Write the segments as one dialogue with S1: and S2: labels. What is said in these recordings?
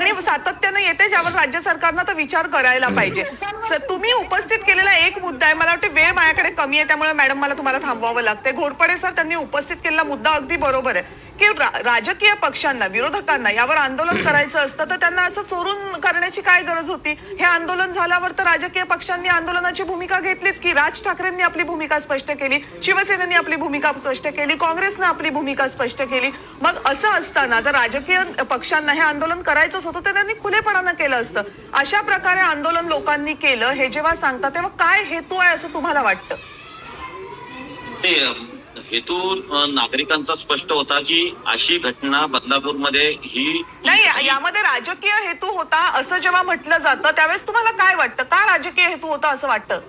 S1: मागणी सातत्यानं येते ज्यावर राज्य सरकारनं तर विचार करायला पाहिजे. तुम्ही उपस्थित केलेला एक मुद्दा आहे मला वाटतं वेळ माझ्याकडे कमी आहे त्यामुळे मॅडम मला तुम्हाला थांबवावं लागतंय. घोरपडे सर त्यांनी उपस्थित केलेला मुद्दा अगदी बरोबर आहे. की राजकीय पक्षांना विरोधकांना यावर आंदोलन करायचं असतं तर त्यांना असं चोरून करण्याची काय गरज होती? हे आंदोलन झाल्यावर तर राजकीय पक्षांनी आंदोलनाची भूमिका घेतलीच की राज ठाकरेंनी आपली भूमिका स्पष्ट केली शिवसेनेने आपली भूमिका स्पष्ट केली काँग्रेसनं आपली भूमिका स्पष्ट केली. मग असं असताना जर राजकीय पक्षांना हे आंदोलन करायचंच होतं तर त्यांनी खुलेपणानं केलं असतं. अशा प्रकारे आंदोलन लोकांनी केलं हे जेव्हा सांगतात तेव्हा काय हेतू आहे असं तुम्हाला वाटतं?
S2: ते अं, हेतू अं, नागरिकांचा स्पष्ट होता की अशी घटना बदलापूरमध्ये ही
S1: नाही यामध्ये राजकीय हेतू होता असं जेव्हा म्हटलं जातं त्यावेळेस तुम्हाला काय वाटतं? का राजकीय हेतू होता असं वाटतं?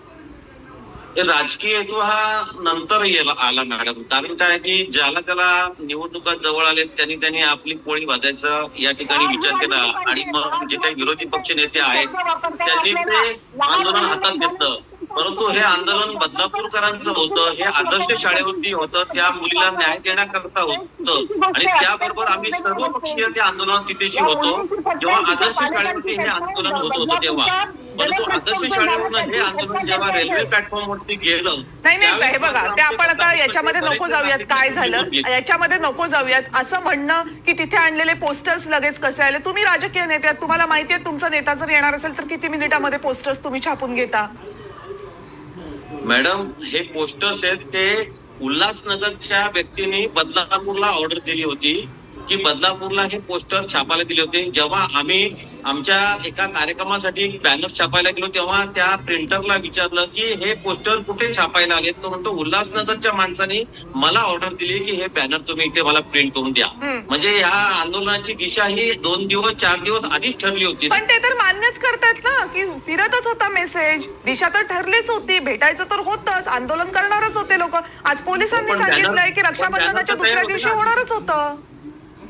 S2: राजकीय हेतू हा नंतर येला आला मॅडम. कारण काय की ज्याला त्याला निवडणुका जवळ आले त्यांनी त्यांनी आपली पोळी भाजायचा या ठिकाणी विचार केला. आणि मग जे काही विरोधी पक्ष नेते आहेत त्यांनी ते आंदोलन हातात घेतलं. परंतु हे आंदोलन बदलापूरकरांचं होतं हे आदर्श शाळेवरती होतं त्या मुलीला न्याय देण्याकरता होतं. आणि त्याबरोबर आम्ही सर्व पक्षीय त्या आंदोलनात तिथेशी होतो. जेव्हा आदर्श शाळेवरती हे आंदोलन होत होतं तेव्हा. परंतु आदर्श शाळेवरनं हे आंदोलन जेव्हा रेल्वे प्लॅटफॉर्मवरती गेलं
S1: नाही नाही हे बघा ते आपण आता याच्यामध्ये नको जाऊयात. काय झालं. याच्यामध्ये नको जाऊयात. असं म्हणणं की तिथे आणलेले पोस्टर्स लगेच कसे आले? तुम्ही राजकीय नेते तुम्हाला माहिती आहे तुमचा नेता जर येणार असेल तर किती मिनिटामध्ये पोस्टर्स तुम्ही छापून घेता?
S2: मॅडम हे पोस्टर्स आहेत ते उल्हासनगरच्या व्यक्तीने बदलापूरला ऑर्डर दिली होती. की बदलापूरला हे पोस्टर छापायला दिले होते. जेव्हा आम्ही आमच्या एका कार्यक्रमासाठी बॅनर छापायला गेलो तेव्हा त्या प्रिंटरला विचारलं की हे पोस्टर कुठे छापायला आले तो म्हणतो उल्हासनगरच्या माणसाने मला ऑर्डर दिली की हे बॅनर तुम्ही इथे मला प्रिंट करून द्या. म्हणजे ह्या आंदोलनाची दिशा ही दोन दिवस चार दिवस आधीच ठरली होती.
S1: पण ते तर मान्यच करतायत ना की फिरतच होता मेसेज दिशा तर ठरलीच होती भेटायचं तर होतच आंदोलन करणारच होते लोक. आज पोलिसांनी
S2: पण banner-
S1: सांगितलंय की रक्षाबंधनाच्या
S2: तर
S1: दुसऱ्या दिवशी. होणारच होतं.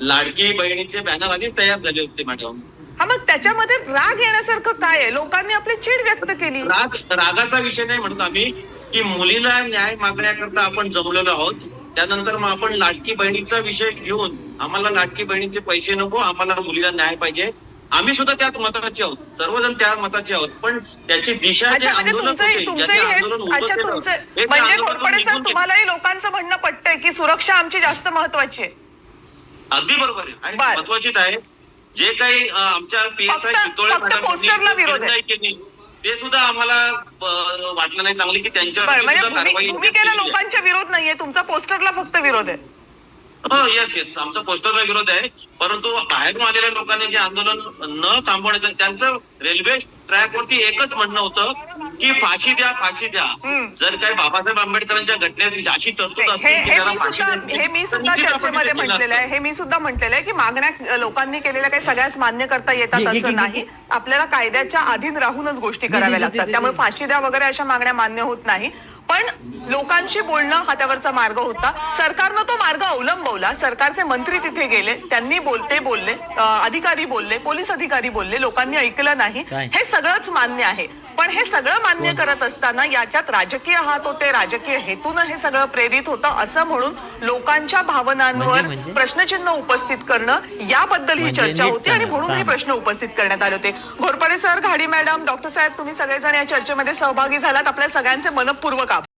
S2: लाडकी बहिणीचे बॅनर आधीच तयार झाले होते मॅडम
S1: हा मग त्याच्यामध्ये राग येण्यासारखं काय आहे? लोकांनी आपली चीड व्यक्त केली.
S2: राग रागाचा विषय नाही म्हणत आम्ही की मुलीला न्याय मागण्याकरता आपण जमलेलो आहोत. त्यानंतर मग आपण लाडकी बहिणीचा विषय घेऊन आम्हाला लाडकी बहिणीचे पैसे नको आम्हाला मुलीला न्याय पाहिजे. आम्ही सुद्धा त्याच मताचे आहोत. सर्वजण त्या मताचे आहोत. पण त्याची दिशा जे
S1: अच्छा म्हणजे
S2: आंदोलन
S1: तुमचंही
S2: होते, ज्याचे
S1: अच्छा तुमचं
S2: हे
S1: म्हणजे
S2: आंदोलन
S1: घोरपडे सर
S2: निघून गेले.
S1: तुम्हालाही लोकांचं म्हणणं पटतंय की सुरक्षा आमची जास्त महत्वाची आहे.
S2: अगदी बरोबर आहे. आणि
S1: बर.
S2: महत्वाचीच आहे. जे काही आमच्या
S1: पोस्टरला विरोध
S2: केले, ते सुद्धा आम्हाला वाटलं नाही चांगली की त्यांच्यावर
S1: बरं म्हणजे
S2: सुद्धा
S1: भूमी-
S2: कारवाई
S1: भूमिकेला
S2: केली आहे.
S1: लोकांचा विरोध नाहीये तुमचा पोस्टरला फक्त विरोध आहे
S2: हो येस येस आमचा पोस्टरला विरोध आहे. परंतु बाहेरून आलेल्या लोकांनी जे आंदोलन न थांबवण्याचं त्यांचं रेल्वे ट्रॅकवरती एकच म्हणणं होतं की फाशी द्या फाशी द्या. जर काही बाबासाहेब आंबेडकरांच्या घटनेत अशी तरतूद
S1: हे हे मी सुद्धा हे मी चर्चेमध्ये म्हटलेलं आहे. हे मी सुद्धा म्हटलेलं आहे की मागण्या लोकांनी केलेल्या काही सगळ्याच मान्य करता येतात असं नाही. आपल्याला कायद्याच्या अधीन राहूनच गोष्टी कराव्या लागतात. त्यामुळे फाशी द्या वगैरे अशा मागण्या मान्य होत नाही. पण लोकांशी बोलणं हा त्यावरचा मार्ग होता. सरकारनं तो मार्ग अवलंबवला. सरकारचे मंत्री तिथे गेले. त्यांनी बोलते बोलले. अधिकारी बोलले. पोलीस अधिकारी बोलले. लोकांनी ऐकलं नाही? हे सगळंच मान्य आहे. पण हे सगळं मान्य करत असताना याच्यात राजकीय हात होते राजकीय हेतून हे सगळं प्रेरित होतं असं म्हणून लोकांच्या भावनांवर
S3: म्हणजे- म्हणजे?
S1: प्रश्नचिन्ह उपस्थित करणं याबद्दल ही
S3: म्हणजे
S1: चर्चा होती आणि म्हणून हे. प्रश्न उपस्थित करण्यात आले होते. Ghorpade sir Ghadi madam doctor साहेब तुम्ही सगळेजण या चर्चेमध्ये सहभागी झालात. आपल्या सगळ्यांचे मनपूर्वक आभार.